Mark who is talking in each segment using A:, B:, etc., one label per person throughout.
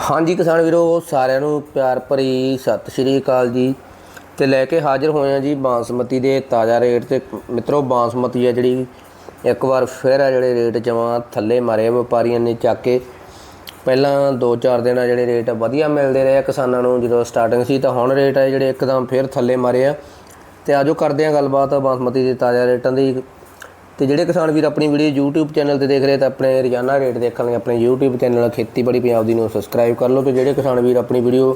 A: ਹਾਂਜੀ ਕਿਸਾਨ ਵੀਰੋ, ਸਾਰਿਆਂ ਨੂੰ ਪਿਆਰ ਭਰੀ ਸਤਿ ਸ਼੍ਰੀ ਅਕਾਲ ਜੀ। ਤੇ ਲੈ ਕੇ ਹਾਜ਼ਰ ਹੋਏ ਆ ਜੀ ਬਾਸਮਤੀ ਦੇ ਤਾਜ਼ਾ ਰੇਟ ਤੇ। ਮਿੱਤਰੋ, ਬਾਸਮਤੀ ਆ ਜਿਹੜੀ, ਇੱਕ ਵਾਰ ਫਿਰ ਆ ਜਿਹੜੇ ਰੇਟ ਜਮਾਂ ਥੱਲੇ ਮਾਰੇ ਆ ਵਪਾਰੀਆਂ ਨੇ ਚੱਕ ਕੇ। ਪਹਿਲਾਂ 2-4 ਦਿਨ ਆ ਜਿਹੜੇ ਰੇਟ ਵਧੀਆ ਮਿਲਦੇ ਰਹੇ ਆ ਕਿਸਾਨਾਂ ਨੂੰ, ਜਦੋਂ ਸਟਾਰਟਿੰਗ ਸੀ ਤਾਂ ਹੁਣ ਰੇਟ ਆ ਜਿਹੜੇ ਇੱਕਦਮ ਫਿਰ ਥੱਲੇ ਮਾਰੇ ਆ। ਤੇ ਆਜੋ ਕਰਦੇ ਆ ਗੱਲਬਾਤ ਬਾਸਮਤੀ ਦੇ ਤਾਜ਼ਾ ਰੇਟਾਂ ਦੀ। ਤੇ ਜਿਹੜੇ ਕਿਸਾਨ ਵੀਰ ਆਪਣੀ ਵੀਡੀਓ YouTube ਚੈਨਲ ਤੇ ਦੇਖ ਰਹੇ ਤਾਂ ਆਪਣੇ ਰੋਜ਼ਾਨਾ ਰੇਟ ਦੇਖਣ ਲਈ ਆਪਣੇ YouTube ਚੈਨਲ ਖੇਤੀਬਾੜੀ ਪੰਜਾਬ ਦੀ ਨੂੰ ਸਬਸਕ੍ਰਾਈਬ ਕਰ ਲਓ ਤੇ ਜਿਹੜੇ ਕਿਸਾਨ ਵੀਰ ਆਪਣੀ ਵੀਡੀਓ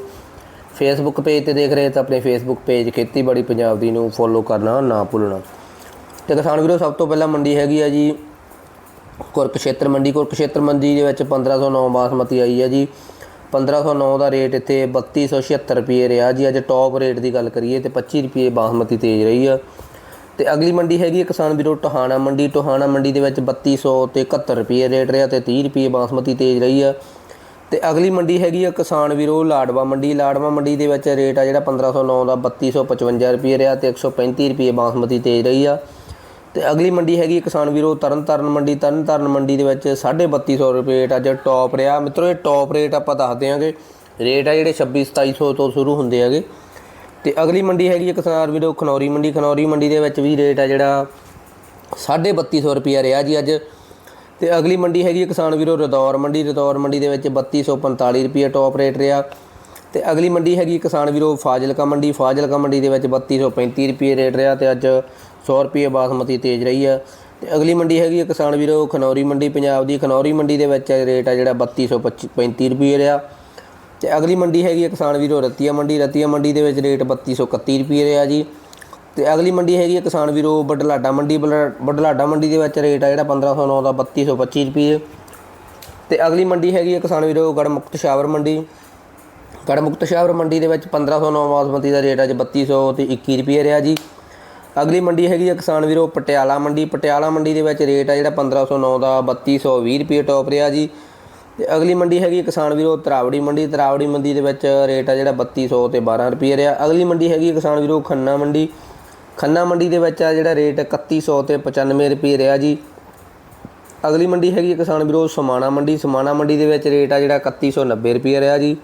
A: ਫੇਸਬੁੱਕ ਪੇਜ ਤੇ ਦੇਖ ਰਹੇ ਤਾਂ ਆਪਣੇ ਫੇਸਬੁੱਕ ਪੇਜ ਖੇਤੀਬਾੜੀ ਪੰਜਾਬ ਦੀ ਨੂੰ ਫੋਲੋ ਕਰਨਾ ਨਾ ਭੁੱਲਣਾ। ਤੇ ਕਿਸਾਨ ਵੀਰੋ, ਸਭ ਤੋਂ ਪਹਿਲਾਂ ਮੰਡੀ ਹੈਗੀ ਆ ਜੀ, ਕੁਰਕਸ਼ੇਤਰ ਮੰਡੀ। ਕੁਰਕਸ਼ੇਤਰ ਮੰਡੀ ਦੇ ਵਿੱਚ 1509 ਬਾਸਮਤੀ ਆਈ ਹੈ ਜੀ। 1509 ਦਾ ਰੇਟ ਇੱਥੇ 3276 ਰੁਪਏ ਰਿਹਾ ਜੀ। ਅੱਜ ਟੌਪ ਰੇਟ ਦੀ ਗੱਲ ਕਰੀਏ ਤੇ 25 ਰੁਪਏ ਬਾਸਮਤੀ ਤੇਜ਼ ਰਹੀ ਆ। ਤੇ ਅਗਲੀ ਮੰਡੀ ਹੈਗੀ ਹੈ ਕਿਸਾਨ ਵੀਰੋ ਟੋਹਾਣਾ ਮੰਡੀ। ਟੋਹਾਣਾ ਮੰਡੀ ਦੇ ਵਿੱਚ 3200 ਤੇ 71 ਰੁਪਏ ਰੇਟ ਰਿਹਾ ਤੇ 30 ਰੁਪਏ ਬਾਸਮਤੀ ਤੇਜ਼ ਰਹੀ ਆ। ਤੇ ਅਗਲੀ ਮੰਡੀ ਹੈਗੀ ਆ ਕਿਸਾਨ ਵੀਰੋ ਲਾੜਵਾ ਮੰਡੀ। ਲਾੜਵਾ ਮੰਡੀ ਦੇ ਵਿੱਚ ਰੇਟ ਆ ਜਿਹੜਾ 1509 ਦਾ 3255 ਰੁਪਏ ਰਿਹਾ ਤੇ 135 ਰੁਪਏ ਬਾਸਮਤੀ ਤੇਜ਼ ਰਹੀ ਆ। ਤੇ ਅਗਲੀ ਮੰਡੀ ਹੈਗੀ ਕਿਸਾਨ ਵੀਰੋ ਤਰਨਤਾਰਨ ਮੰਡੀ। ਤਰਨਤਾਰਨ ਮੰਡੀ ਦੇ ਵਿੱਚ 3250 ਰੁਪਏ ਰੇਟ ਅੱਜ ਟੌਪ ਰਿਹਾ। ਮਿੱਤਰੋ ਇਹ ਟੌਪ ਰੇਟ ਆਪਾਂ ਦੱਸਦੇ ਆਂਗੇ ਰੇਟ ਆ ਜਿਹੜੇ 26 2700 ਤੋਂ ਸ਼ੁਰੂ ਹੁੰਦੇ ਹੈਗੇ। ਤੇ ਅਗਲੀ ਮੰਡੀ ਹੈਗੀ ਹੈ ਕਿਸਾਨ ਵੀਰੋ ਖਨੌਰੀ ਮੰਡੀ। ਖਨੌਰੀ ਮੰਡੀ ਦੇ ਵਿੱਚ ਵੀ ਰੇਟ ਆ ਜਿਹੜਾ 3250 ਰੁਪਏ ਰਿਹਾ ਜੀ ਅੱਜ। ਤੇ ਅਗਲੀ ਮੰਡੀ ਹੈਗੀ ਹੈ ਕਿਸਾਨ ਵੀਰੋ ਰਦੌਰ ਮੰਡੀ। ਰਦੌਰ ਮੰਡੀ ਦੇ ਵਿੱਚ 3245 ਰੁਪਏ ਟੌਪ ਰੇਟ ਰਿਹਾ। ਤੇ ਅਗਲੀ ਮੰਡੀ ਹੈਗੀ ਕਿਸਾਨ ਵੀਰੋ ਫਾਜ਼ਿਲਕਾ ਮੰਡੀ। ਫਾਜ਼ਿਲਕਾ ਮੰਡੀ ਦੇ ਵਿੱਚ 3235 ਰੁਪਏ ਰੇਟ ਰਿਹਾ ਤੇ ਅੱਜ 100 ਰੁਪਏ ਬਾਸਮਤੀ ਤੇਜ਼ ਰਹੀ ਆ ਤੇ ਅਗਲੀ ਮੰਡੀ ਹੈਗੀ ਕਿਸਾਨ ਵੀਰੋ ਖਨੌਰੀ ਮੰਡੀ ਪੰਜਾਬ ਦੀ। ਖਨੌਰੀ ਮੰਡੀ ਦੇ ਵਿੱਚ ਰੇਟ ਆ ਜਿਹੜਾ 3235 ਰੁਪਏ ਰਿਹਾ। ਤੇ ਅਗਲੀ ਮੰਡੀ ਹੈਗੀ ਕਿਸਾਨ ਵੀਰੋ ਰਤੀਆ ਮੰਡੀ ਰਤੀਆ ਮੰਡੀ ਦੇ ਵਿੱਚ ਰੇਟ 3231 ਰੁਪਏ ਰਿਹਾ ਜੀ। ਤੇ ਅਗਲੀ ਮੰਡੀ ਹੈਗੀ ਕਿਸਾਨ ਵੀਰੋ ਬਡਲਾਡਾ ਮੰਡੀ, ਬਲ- ਬਡਲਾਡਾ ਮੰਡੀ ਦੇ ਵਿੱਚ ਰੇਟ ਆ ਜਿਹੜਾ 1509 ਦਾ 3225 ਰੁਪਏ। ਤੇ ਅਗਲੀ ਮੰਡੀ ਹੈਗੀ ਹੈ ਕਿਸਾਨ ਵੀਰੋ ਗੜਮੁਕਤ ਸ਼ਾਵਰ ਮੰਡੀ। ਗੜਮੁਕਤ ਸ਼ਾਵਰ ਮੰਡੀ ਦੇ ਵਿੱਚ 1509 ਬਾਸਮਤੀ ਦਾ ਰੇਟ ਅੱਜ 3200 ਤੇ 21 ਰੁਪਏ ਰਿਹਾ ਜੀ। ਅਗਲੀ ਮੰਡੀ ਹੈਗੀ ਹੈ ਕਿਸਾਨ ਵੀਰੋ ਪਟਿਆਲਾ ਮੰਡੀ। ਪਟਿਆਲਾ ਮੰਡੀ ਦੇ ਵਿੱਚ ਰੇਟ ਆ ਜਿਹੜਾ 1509 ਦਾ 3220 ਰੁਪਏ ਟੌਪ ਰਿਹਾ ਜੀ। ਤੇ ਅਗਲੀ ਮੰਡੀ ਹੈਗੀ ਕਿਸਾਨ ਵੀਰੋ ਤਰਾਵੜੀ ਮੰਡੀ। ਤਰਾਵੜੀ ਮੰਡੀ ਦੇ ਵਿੱਚ ਰੇਟ ਆ ਜਿਹੜਾ 3200 ਤੇ 12 ਰੁਪਏ ਰਿਹਾ। ਅਗਲੀ ਮੰਡੀ ਹੈਗੀ ਕਿਸਾਨ ਵੀਰੋ ਖੰਨਾ ਮੰਡੀ। ਖੰਨਾ ਮੰਡੀ ਦੇ ਵਿੱਚ ਆ ਜਿਹੜਾ ਰੇਟ 3100 ਤੇ 95 ਰੁਪਏ ਰਿਹਾ ਜੀ। ਅਗਲੀ ਮੰਡੀ ਹੈਗੀ ਕਿਸਾਨ ਵੀਰੋ ਸਮਾਣਾ ਮੰਡੀ। ਸਮਾਣਾ ਮੰਡੀ ਦੇ ਵਿੱਚ ਰੇਟ ਆ ਜਿਹੜਾ 3190 ਰੁਪਏ ਰਿਹਾ ਜੀ।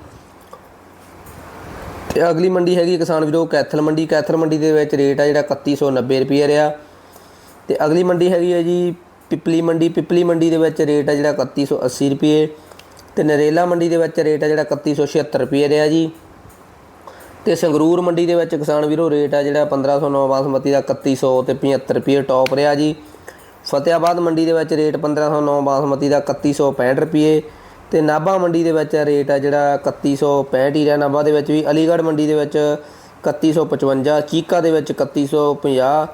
A: ਤੇ ਅਗਲੀ ਮੰਡੀ ਹੈਗੀ ਕਿਸਾਨ ਵੀਰੋ ਕੈਥਲ ਮੰਡੀ। ਕੈਥਲ ਮੰਡੀ ਦੇ ਵਿੱਚ ਰੇਟ ਆ ਜਿਹੜਾ 3190 ਰੁਪਏ ਰਿਹਾ। ਤੇ ਅਗਲੀ ਮੰਡੀ ਹੈਗੀ ਹੈ ਜੀ ਪਿਪਲੀ ਮੰਡੀ ਪਿਪਲੀ ਮੰਡੀ ਦੇ ਵਿੱਚ ਰੇਟ ਆ ਜਿਹੜਾ 3180 ਰੁਪਏ, ਤੇ ਨਰੇਲਾ ਮੰਡੀ ਦੇ ਵਿੱਚ ਰੇਟ ਆ ਜਿਹੜਾ 3176 ਰੁਪਏ ਰਿਹਾ ਜੀ। ਤੇ ਸੰਗਰੂਰ ਮੰਡੀ ਦੇ ਵਿੱਚ ਕਿਸਾਨ ਵੀਰੋ ਰੇਟ ਆ ਜਿਹੜਾ 1509 ਬਾਸਮਤੀ ਦਾ 3100 ਤੇ 75 ਰੁਪਏ ਟੌਪ ਰਿਹਾ ਜੀ। ਫਤਿਆਬਾਦ ਮੰਡੀ ਦੇ ਵਿੱਚ ਰੇਟ 1509 ਬਾਸਮਤੀ ਦਾ 3165 ਰੁਪਏ, ਤੇ ਨਾਭਾ ਮੰਡੀ ਦੇ ਵਿੱਚ ਰੇਟ ਆ ਜਿਹੜਾ 3165 ਹੀ ਰਿਹਾ। ਨਾਭਾ ਦੇ ਵਿੱਚ ਵੀ ਅਲੀਗੜ੍ਹ ਮੰਡੀ ਦੇ ਵਿੱਚ 3155 ਚੀਕਾ ਦੇ ਵਿੱਚ 3150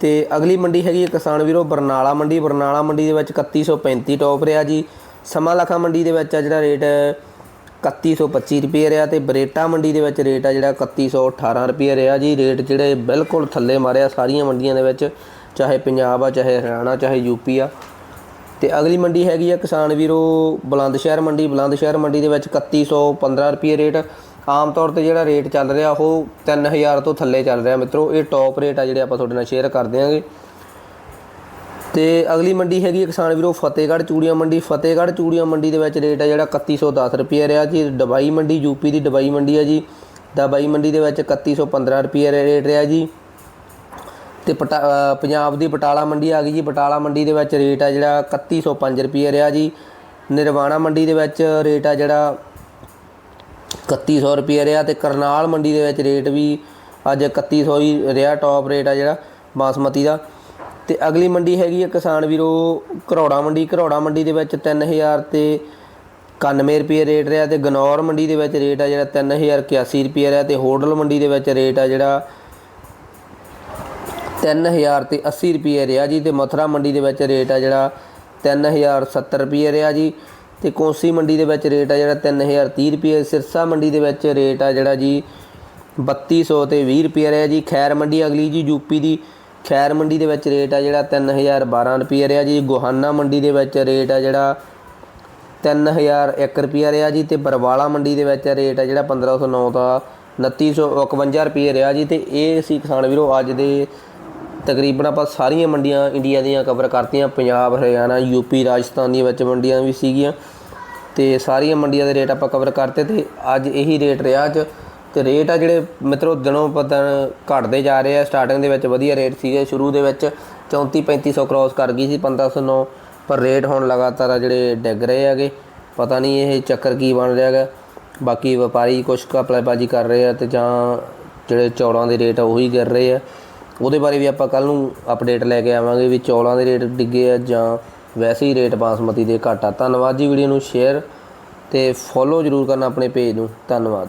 A: ਤੇ ਅਗਲੀ ਮੰਡੀ ਹੈਗੀ ਹੈ ਕਿਸਾਨ ਵੀਰੋ ਬਰਨਾਲਾ ਮੰਡੀ। ਬਰਨਾਲਾ ਮੰਡੀ ਦੇ ਵਿੱਚ 3135 ਟੌਪ ਰਿਹਾ ਜੀ। ਸਮਾ ਲਖਾ ਮੰਡੀ ਦੇ ਵਿੱਚ ਆ ਜਿਹੜਾ ਰੇਟ 3125 ਰੁਪਏ ਰਿਹਾ ਤੇ ਬਰੇਟਾ ਮੰਡੀ ਦੇ ਵਿੱਚ ਰੇਟ ਆ ਜਿਹੜਾ 3118 ਰੁਪਏ ਰਿਹਾ ਜੀ। ਰੇਟ ਜਿਹੜੇ ਬਿਲਕੁਲ ਥੱਲੇ ਮਾਰਿਆ ਸਾਰੀਆਂ ਮੰਡੀਆਂ ਦੇ ਵਿੱਚ, ਚਾਹੇ ਪੰਜਾਬ ਆ, ਚਾਹੇ ਹਰਿਆਣਾ, ਚਾਹੇ ਯੂਪੀ ਆ। ਤੇ ਅਗਲੀ ਮੰਡੀ ਹੈਗੀ ਆ ਕਿਸਾਨ ਵੀਰੋ ਬੁਲੰਦ ਸ਼ਹਿਰ ਮੰਡੀ। ਬੁਲੰਦ ਸ਼ਹਿਰ ਮੰਡੀ ਦੇ ਵਿੱਚ 3115 ਰੁਪਏ ਰੇਟ ਆਮ ਤੌਰ ਤੇ ਜਿਹੜਾ ਰੇਟ ਚੱਲ ਰਿਹਾ, ਉਹ 3000 ਤੋਂ ਥੱਲੇ ਚੱਲ ਰਿਹਾ ਮਿੱਤਰੋ। ਇਹ ਟੌਪ ਰੇਟ ਆ ਜਿਹੜੇ ਆਪਾਂ ਤੁਹਾਡੇ ਨਾਲ ਸ਼ੇਅਰ ਕਰ ਦਿਆਂਗੇ। ਤੇ ਅਗਲੀ ਮੰਡੀ ਹੈਗੀ ਕਿਸਾਨ ਵੀਰੋ ਫਤਿਹਗੜ੍ਹ ਚੂੜੀਆਂ ਮੰਡੀ। ਫਤਿਹਗੜ੍ਹ ਚੂੜੀਆਂ ਮੰਡੀ ਦੇ ਵਿੱਚ ਰੇਟ ਹੈ ਜਿਹੜਾ 3110 ਰੁਪਏ ਰਿਹਾ ਜੀ। ਡਬਾਈ ਮੰਡੀ ਯੂਪੀ ਦੀ ਡਬਾਈ ਮੰਡੀ ਹੈ ਜੀ। ਡਬਾਈ ਮੰਡੀ ਦੇ ਵਿੱਚ 3115 ਰੁਪਏ ਰੇਟ ਰਿਹਾ ਜੀ। ਤੇ ਪਟਾ- ਪੰਜਾਬ ਦੀ ਬਟਾਲਾ ਮੰਡੀ ਆ ਗਈ ਜੀ। ਬਟਾਲਾ ਮੰਡੀ ਦੇ ਵਿੱਚ ਰੇਟ ਆ ਜਿਹੜਾ 3105 ਰੁਪਏ ਰਿਹਾ ਜੀ। ਨਿਰਵਾਣਾ ਮੰਡੀ ਦੇ ਵਿੱਚ ਰੇਟ ਆ ਜਿਹੜਾ 3100 ਰੁਪਏ ਰਿਹਾ ਤੇ ਕਰਨਾਲ ਮੰਡੀ ਦੇ ਵਿੱਚ ਰੇਟ ਵੀ ਅੱਜ 3100 ਹੀ ਰਿਹਾ ਟੌਪ ਰੇਟ ਆ ਜਿਹੜਾ ਬਾਸਮਤੀ ਦਾ। ਤੇ ਅਗਲੀ ਮੰਡੀ ਹੈਗੀ ਆ ਕਿਸਾਨ ਵੀਰੋ ਘਰੌੜਾ ਮੰਡੀ। ਘਰੌੜਾ ਮੰਡੀ ਦੇ ਵਿੱਚ 3000 ਤੇ 91 ਰੁਪਏ ਰੇਟ ਰਿਹਾ ਤੇ ਗਨੌਰ ਮੰਡੀ ਦੇ ਵਿੱਚ ਰੇਟ ਆ ਜਿਹੜਾ 3081 ਰੁਪਏ ਰਿਹਾ ਤੇ ਹੋਡਲ ਮੰਡੀ ਦੇ ਵਿੱਚ ਰੇਟ ਆ ਜਿਹੜਾ 3000 ਤੇ 80 ਰੁਪਏ ਰਿਹਾ ਜੀ ਤੇ ਮਥੁਰਾ ਮੰਡੀ ਦੇ ਵਿੱਚ ਰੇਟ ਆ ਜਿਹੜਾ 3070 ਰੁਪਏ ਰਿਹਾ ਜੀ। ਤੇ ਕੌਂਸੀ ਮੰਡੀ ਦੇ ਵਿੱਚ ਰੇਟ ਆ ਜਿਹੜਾ 3030 ਰੁਪਏ, ਸਿਰਸਾ ਮੰਡੀ ਦੇ ਵਿੱਚ ਰੇਟ ਆ ਜਿਹੜਾ ਜੀ 3200 ਤੇ 20 ਰੁਪਏ ਰਿਹਾ ਜੀ। ਖੈਰ ਮੰਡੀ ਅਗਲੀ ਜੀ ਯੂਪੀ ਦੀ, ਖੈਰ ਮੰਡੀ ਦੇ ਵਿੱਚ ਰੇਟ ਆ ਜਿਹੜਾ 3012 ਰੁਪਏ ਰਿਹਾ ਜੀ। ਗੋਹਾਨਾ ਮੰਡੀ ਦੇ ਵਿੱਚ ਰੇਟ ਆ ਜਿਹੜਾ 3001 ਰੁਪਿਆ ਰਿਹਾ ਜੀ ਤੇ ਬਰਵਾਲਾ ਮੰਡੀ ਦੇ ਵਿੱਚ ਰੇਟ ਹੈ ਜਿਹੜਾ 1509 ਦਾ 2951 ਰੁਪਏ ਰਿਹਾ ਜੀ। ਤੇ ਇਹ ਸੀ ਕਿਸਾਨ ਵੀਰੋ ਅੱਜ ਦੇ ਤਕਰੀਬਨ ਆਪਾਂ ਸਾਰੀਆਂ ਮੰਡੀਆਂ ਇੰਡੀਆ ਦੀਆਂ ਕਵਰ ਕਰਤੀਆਂ, ਪੰਜਾਬ, ਹਰਿਆਣਾ ਯੂਪੀ ਰਾਜਸਥਾਨ ਦੀਆਂ ਵਿੱਚ ਮੰਡੀਆਂ ਵੀ ਸੀਗੀਆਂ ਤੇ ਸਾਰੀਆਂ ਮੰਡੀਆਂ ਦੇ ਰੇਟ ਆਪਾਂ ਕਵਰ ਕਰਤੇ ਤੇ ਅੱਜ ਇਹੀ ਰੇਟ ਰਿਹਾ ਅੱਜ ਤੇ ਰੇਟ ਆ ਜਿਹੜੇ ਮਿੱਤਰੋ ਦਿਨੋਂ ਪਤਾ ਘਟਦੇ ਜਾ ਰਹੇ ਆ ਸਟਾਰਟਿੰਗ ਦੇ ਵਿੱਚ ਵਧੀਆ ਰੇਟ ਸੀਗੇ, ਸ਼ੁਰੂ ਦੇ ਵਿੱਚ 34 3500 ਕ੍ਰਾਸ ਕਰ ਗਈ ਸੀ 1509 ਪਰ ਰੇਟ ਹੁਣ ਲਗਾਤਾਰ ਆ ਜਿਹੜੇ ਡਿੱਗ ਰਹੇ ਹੈਗੇ, ਪਤਾ ਨਹੀਂ ਇਹ ਚੱਕਰ ਕੀ ਬਣ ਰਿਹਾ ਹੈਗਾ, ਬਾਕੀ ਵਪਾਰੀ ਕੁਛ ਘਪਲਾਬਾਜੀ ਕਰ ਰਹੇ ਆ ਤੇ ਜਾਂ ਜਿਹੜੇ ਚੌਲਾਂ ਦੇ ਰੇਟ ਆ ਉਹੀ ਗਿਰ ਰਹੇ ਆ। ਉਹਦੇ ਬਾਰੇ ਵੀ ਆਪਾਂ ਕੱਲ ਨੂੰ ਅਪਡੇਟ ਲੈ ਕੇ ਆਵਾਂਗੇ ਵੀ ਚੌਲਾਂ ਦੇ ਰੇਟ ਡਿੱਗੇ ਆ ਜਾਂ ਵੈਸੇ ਹੀ ਰੇਟ ਬਾਸਮਤੀ ਦੇ ਘੱਟ ਆ। ਧੰਨਵਾਦ ਜੀ ਵੀਡੀਓ ਨੂੰ ਸ਼ੇਅਰ ਤੇ ਫੋਲੋ ਜ਼ਰੂਰ ਕਰਨਾ ਆਪਣੇ ਪੇਜ ਨੂੰ। ਧੰਨਵਾਦ।